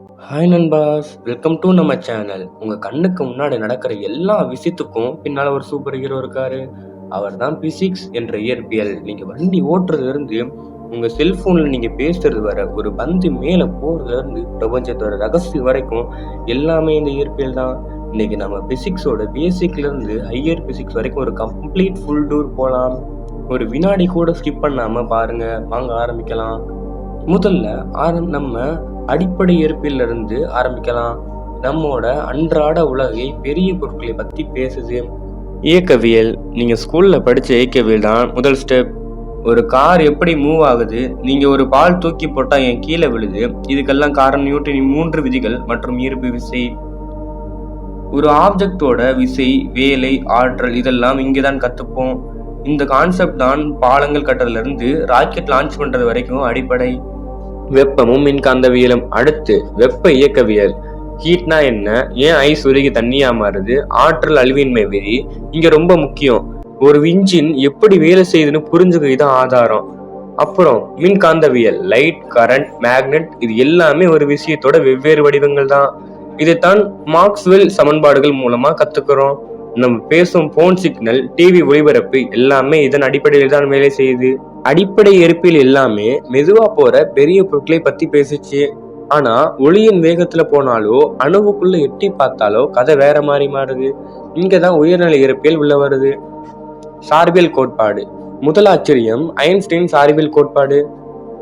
Hi நண்பாஸ் welcome to நம்ம channel உங்கள் கண்ணுக்கு முன்னாடி நடக்கிற எல்லா விஷயத்துக்கும் பின்னால் ஒரு சூப்பர் ஹீரோ இருக்காரு. அவர் தான் பிசிக்ஸ் என்ற இயற்பியல். நீங்கள் வண்டி ஓட்டுறதுலேருந்து உங்கள் செல்ஃபோனில் நீங்கள் பேசுறது வர ஒரு பந்து மேலே போகிறதுலேருந்து பிரபஞ்சத்தோட ரகசியம் வரைக்கும் எல்லாமே இந்த இயற்பியல் தான். இன்னைக்கு நம்ம பிசிக்ஸோட பேசிக்லேருந்து ஹையர் பிசிக்ஸ் வரைக்கும் ஒரு கம்ப்ளீட் ஃபுல் டூர் போகலாம் ஒரு வினாடி கூட ஸ்கிப் பண்ணாமல் பாருங்கள் வாங்க ஆரம்பிக்கலாம். முதல்ல ஆரம் நம்ம அடிப்படை இருப்பிலிருந்து ஆரம்பிக்கலாம். நம்மோட அன்றாட உலகை பெரிய பொருட்களை பத்தி பேசுது. இயக்கவியல். நீங்க ஸ்கூல்ல படிச்ச இயக்கவியல் தான் முதல் ஸ்டெப் ஒரு கார் எப்படி மூவ் ஆகுது? நீங்க ஒரு பால் தூக்கி போட்டா என் கீழே விழுது. இதுக்கெல்லாம் காரணம் நியூட்டனின் மூன்று விதிகள் மற்றும் ஈர்ப்பு விசை. ஒரு ஆப்ஜெக்டோட விசை வேலை ஆற்றல் இதெல்லாம் இங்கே தான் கற்றுப்போம் இந்த கான்செப்ட் தான் பாலங்கள் கட்டுறதுலேருந்து ராக்கெட் லான்ச் பண்றது வரைக்கும் அடிப்படை. வெப்பமும் மின்காந்தவியலும் அடுத்து வெப்ப இயக்கவியல். ஹீட்னா என்ன? ஏன் ஐஸ் உருகி தண்ணியா மாறுது? ஆற்றல் அழிவின்மை விதி இங்க ரொம்ப முக்கியம். ஒரு இன்ஜின் எப்படி வேலை செய்யுதுன்னு புரிஞ்சுக்க இது ஆதாரம். அப்புறம் மின்காந்தவியல் லைட் கரண்ட் மேக்னெட் இது எல்லாமே ஒரு விஷயத்தோட வெவ்வேறு வடிவங்கள் தான். இதைத்தான் மார்க்ஸ்வெல் சமன்பாடுகள் மூலமா கத்துக்கிறோம். நம்ம பேசும் போன் சிக்னல் டிவி ஒளிபரப்பு எல்லாமே இதன் அடிப்படையில் தான் வேலை செய்யுது. அடிப்படை இயற்பியல் எல்லாமே மெதுவா போற பெரிய பொருட்களை பத்தி பேசுச்சு. ஆனா ஒளியின் வேகத்துல போனாலோ அணுவுக்குள்ள எட்டி பார்த்தாலோ கதை வேற மாதிரி மாறுது. இங்கதான் உயர்நிலை இயற்பியல் உள்ள வருது. சார்பியல் கோட்பாடு. முதல் ஆச்சரியம் ஐன்ஸ்டைன் சார்பியல் கோட்பாடு.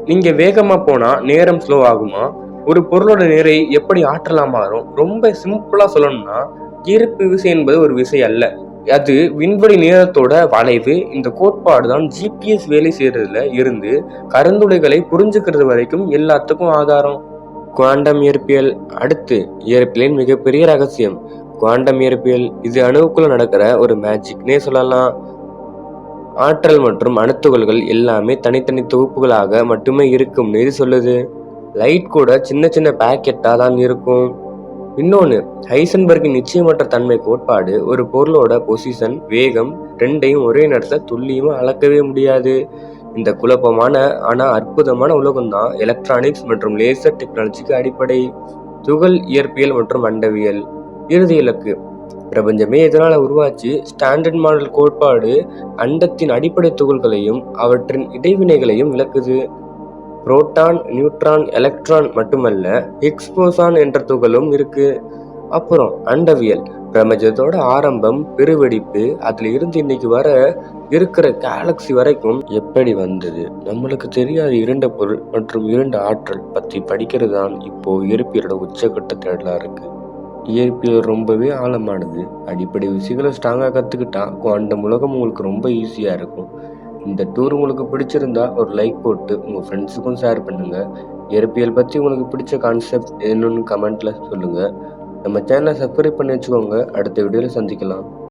நீங்க வேகமா போனா நேரம் ஸ்லோ ஆகுமா? ஒரு பொருளோட நிறை எப்படி ஆற்றலாம் மாறும்? ரொம்ப சிம்பிளா சொல்லணும்னா ஈர்ப்பு விசை என்பது ஒரு விசை அல்ல. அது விண்வெளி நேரத்தோட வளைவு இந்த கோட்பாடு தான் ஜிபிஎஸ் வேலை செய்யறதுல இருந்து கருந்துளைகளை புரிஞ்சுக்கிறது வரைக்கும் எல்லாத்துக்கும் ஆதாரம். குவாண்டம் இயற்பியல். அடுத்து இயற்பியலின் மிகப்பெரிய ரகசியம். குவாண்டம் இயற்பியல் இது அணுவுக்குள்ள நடக்கிற ஒரு மேஜிக்னே சொல்லலாம். ஆற்றல் மற்றும் அணுத்துகள்கள் எல்லாமே தனித்தனி தொகுப்புகளாக மட்டுமே இருக்கும்னு இது சொல்லுது. லைட் கூட சின்ன சின்ன பேக்கெட்டாக தான் இருக்கும். இன்னொன்று ஹைசன்பர்கின் நிச்சயமற்ற தன்மை கோட்பாடு ஒரு பொருளோட பொசிஷன் வேகம் ரெண்டையும் ஒரே நேரத்தில் துல்லியமாக அளக்கவே முடியாது. இந்த குழப்பமான ஆனால் அற்புதமான உலகம் தான் எலக்ட்ரானிக்ஸ் மற்றும் லேசர் டெக்னாலஜிக்கு அடிப்படை. துகள் இயற்பியல் மற்றும் அண்டவியல் இறுதி இலக்கு பிரபஞ்சமே இதனால் உருவாச்சு? ஸ்டாண்டர்ட் மாடல் கோட்பாடு அண்டத்தின் அடிப்படை துகள்களையும் அவற்றின் இடைவினைகளையும் விளக்குது. புரோட்டான் நியூட்ரான் எலக்ட்ரான் மட்டுமல்ல ஹிக்ஸ்போசான் என்ற துகளும் இருக்கு. அப்புறம் அண்டவியல். பிரபஞ்சத்தோட ஆரம்பம் பெருவெடிப்பு அதுல இருந்து இன்னைக்கு வர இருக்கிற கேலக்சி வரைக்கும் எப்படி வந்தது? நம்மளுக்கு தெரியாத இரண்ட பொருள் மற்றும் இரண்டு ஆற்றல் பத்தி படிக்கிறது தான் இப்போ இயற்பியலோட உச்சக்கட்ட தேடலா இருக்கு. இயற்பியல் ரொம்பவே ஆழமானது. அடிப்படை விஷயங்களை ஸ்ட்ராங்காக கற்றுக்கிட்டா குவாண்டம் உலகம் உங்களுக்கு ரொம்ப ஈஸியாக இருக்கும். இந்த டூர் உங்களுக்கு பிடிச்சிருந்தா ஒரு லைக் போட்டு உங்கள் ஃப்ரெண்ட்ஸுக்கும் ஷேர் பண்ணுங்கள் இயற்பியல் பற்றி உங்களுக்கு பிடிச்ச கான்செப்ட் என்னன்னு கமெண்ட்டில் சொல்லுங்கள் நம்ம சேனலை சப்ஸ்கிரைப் பண்ணி வச்சுக்கோங்க. அடுத்த வீடியோவில் சந்திக்கலாம்.